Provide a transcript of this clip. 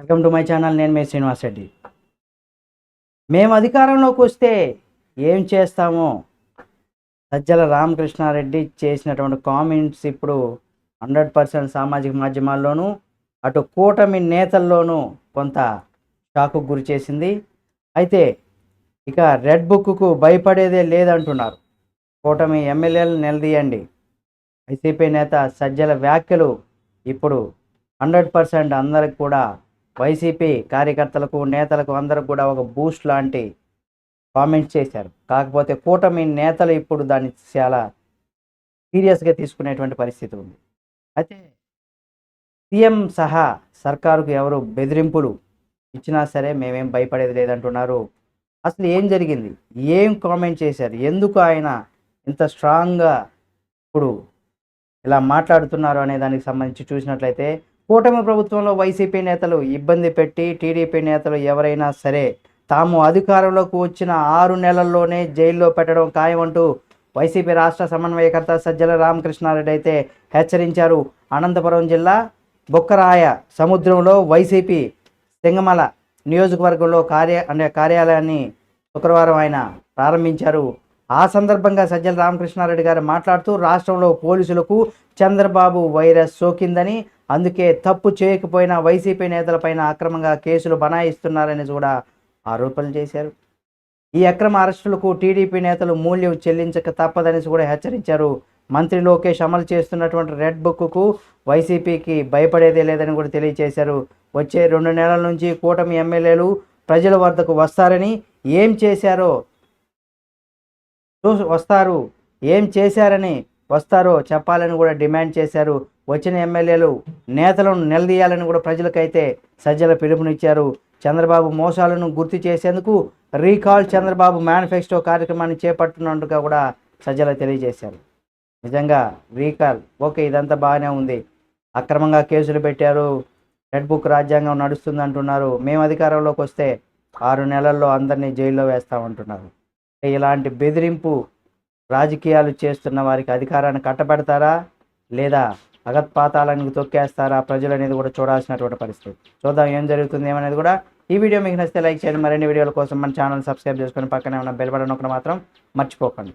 Welcome to my channel నేను మీ శ్రీనివాస్ రెడ్డి. మేము అధికారంలోకి వస్తే ఏం చేస్తామో సజ్జల రామకృష్ణారెడ్డి చేసినటువంటి కామెంట్స్ ఇప్పుడు హండ్రెడ్ పర్సెంట్ సామాజిక మాధ్యమాల్లోనూ అటు కూటమి నేతల్లోనూ కొంత షాకు గురి చేసింది. అయితే ఇక రెడ్ బుక్కు భయపడేదే లేదంటున్నారు. కూటమి ఎమ్మెల్యేలు నిలదీయండి. వైసీపీ నేత సజ్జల వ్యాఖ్యలు ఇప్పుడు హండ్రెడ్ పర్సెంట్ అందరికి కూడా వైసీపీ కార్యకర్తలకు నేతలకు అందరికి కూడా ఒక బూస్ట్ లాంటి కామెంట్స్ చేశారు. కాకపోతే కూటమి నేతలు ఇప్పుడు దాన్ని చాలా సీరియస్గా తీసుకునేటువంటి పరిస్థితి ఉంది. అయితే సీఎం సహా సర్కారుకు ఎవరు బెదిరింపులు ఇచ్చినా సరే మేమేం భయపడేది లేదంటున్నారు. అసలు ఏం జరిగింది? ఏం కామెంట్ చేశారు? ఎందుకు ఆయన ఇంత స్ట్రాంగ్గా ఇప్పుడు ఇలా మాట్లాడుతున్నారు అనే దానికి సంబంధించి చూసినట్లయితే కూటమి ప్రభుత్వంలో వైసీపీ నేతలు ఇబ్బంది పెట్టి టీడీపీ నేతలు ఎవరైనా సరే తాము అధికారంలోకి వచ్చిన ఆరు నెలల్లోనే జైల్లో పెట్టడం ఖాయమంటూ వైసీపీ రాష్ట్ర సమన్వయకర్త సజ్జల రామకృష్ణారెడ్డి అయితే హెచ్చరించారు. అనంతపురం జిల్లా బొక్కరాయ సముద్రంలో వైసీపీ సింగమల నియోజకవర్గంలో కార్య అంటే కార్యాలయాన్ని శుక్రవారం ఆయన ప్రారంభించారు. ఆ సందర్భంగా సజ్జల రామకృష్ణారెడ్డి గారు మాట్లాడుతూ రాష్ట్రంలో పోలీసులకు చంద్రబాబు వైరస్ సోకిందని అందుకే తప్పు చేయకపోయినా వైసీపీ నేతలపైన అక్రమంగా కేసులు బనాయిస్తున్నారని కూడా ఆరోపణలు చేశారు. ఈ అక్రమ అరెస్టులకు టీడీపీ నేతలు మూల్యం చెల్లించక తప్పదని కూడా హెచ్చరించారు. మంత్రి లోకేష్ అమలు చేస్తున్నటువంటి రెడ్ బుక్కు వైసీపీకి భయపడేదే లేదని కూడా తెలియజేశారు వచ్చే రెండు నెలల నుంచి కూటమి ఎమ్మెల్యేలు ప్రజల వద్దకు వస్తారని ఏం చేశారో వస్తారు. ఏం చేశారని వస్తారో చెప్పాలని కూడా డిమాండ్ చేశారు. వచ్చిన ఎమ్మెల్యేలు నేతలను నిలదీయాలని కూడా ప్రజలకైతే సజ్జల పిలుపునిచ్చారు. చంద్రబాబు మోసాలను గుర్తు చేసేందుకు రీకాల్ చంద్రబాబు మేనిఫెస్టో కార్యక్రమాన్ని చేపట్టినట్టుగా కూడా సజ్జల తెలియజేశారు. నిజంగా రీకాల్ ఓకే ఇదంతా బాగానే ఉంది. అక్రమంగా కేసులు పెట్టారు. రెడ్ బుక్ రాజ్యాంగం నడుస్తుంది అంటున్నారు మేము అధికారంలోకి వస్తే ఆరు నెలల్లో అందరినీ జైల్లో వేస్తామంటున్నారు. ఇలాంటి బెదిరింపు రాజకీయాలు చేస్తున్న వారికి అధికారాన్ని కట్టబెడతారా? లేదా అగత్పాతాలను తొక్కేస్తారా? ప్రజలు అనేది కూడా చూడాల్సినటువంటి పరిస్థితి. చూద్దాం ఏం జరుగుతుంది ఏమనేది కూడా ఈ వీడియో మీకు నచ్చితే లైక్ చేయండి. మరిన్ని వీడియోల కోసం మన ఛానల్ సబ్స్క్రైబ్ చేసుకొని పక్కనే ఉన్న బెల్ బటన్ ఒకటి మాత్రం మర్చిపోకండి.